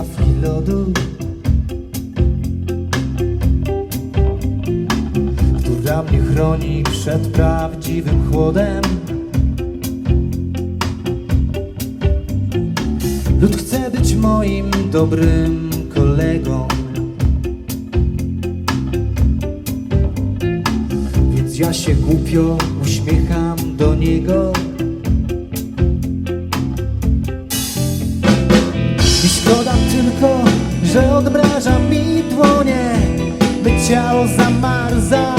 szafki lodu Która mnie chroni przed prawdziwym chłodem. Lud chce być moim dobrym kolegą. Więc ja się głupio uśmiecham do niego I szkoda tylko, że odmraża mi dłonie By ciało zamarza.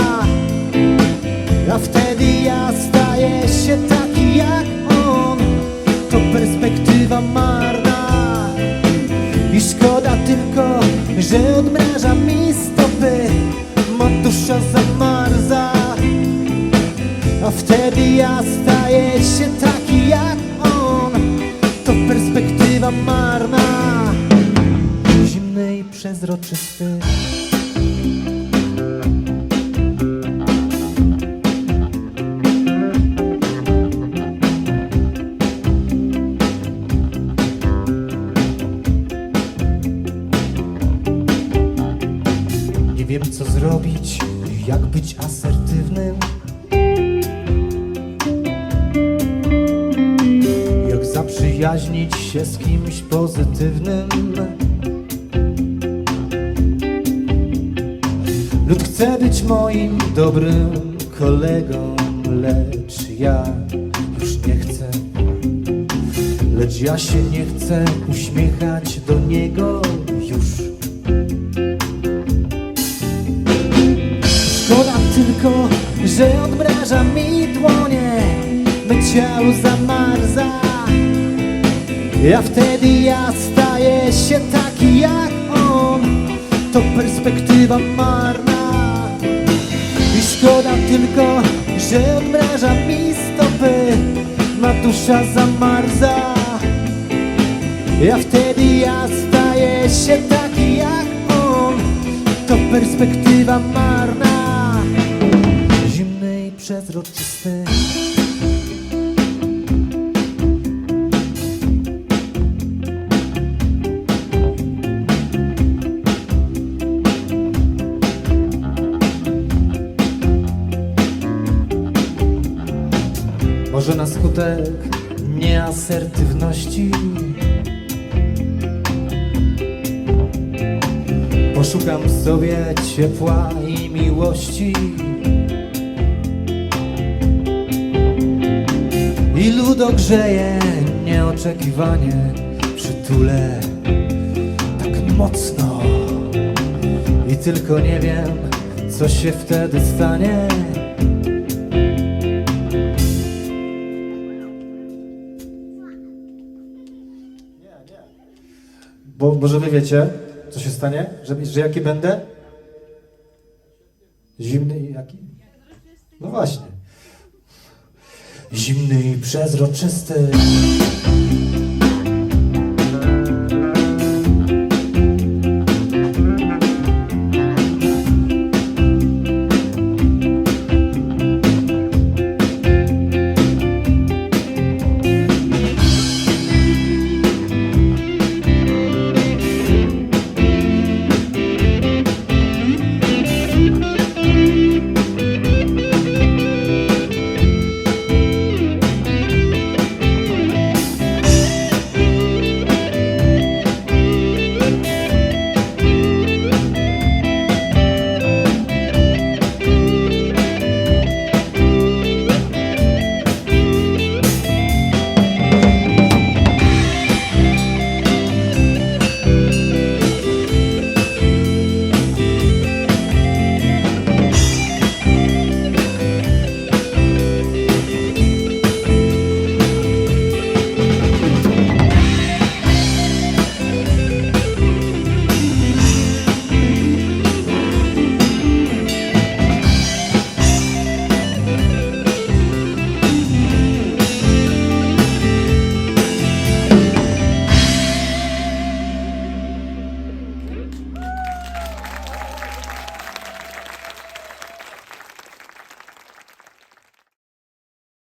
A wtedy ja staję się taki jak on. To perspektywa marna. I szkoda tylko, że odmraża mi stopy. Ma dusza zamarza. A wtedy ja staję się taki jak on. To perspektywa marna. Zimny i przezroczysty. Nie wiem co zrobić, jak być asertywnym się z kimś pozytywnym. Lud chce być moim dobrym kolegą Lecz ja już nie chcę. Lecz ja się nie chcę uśmiechać do niego już. Szkoda tylko, że odmraża mi dłonie Me ciało zamarza Ja wtedy ja staję się taki jak on. To perspektywa marna. I szkoda tylko, że odmraża mi stopy. Ma dusza zamarza. Ja wtedy ja staję się taki jak on. To perspektywa marna. Zimny i Może na skutek nieasertywności? Poszukam sobie ciepła i miłości. I lud ogrzeje nieoczekiwanie Przytulę tak mocno. I tylko nie wiem, co się wtedy stanie Bo może wy wiecie, co się stanie? Że, że jaki będę? Zimny i jaki? No właśnie. Zimny i przezroczysty.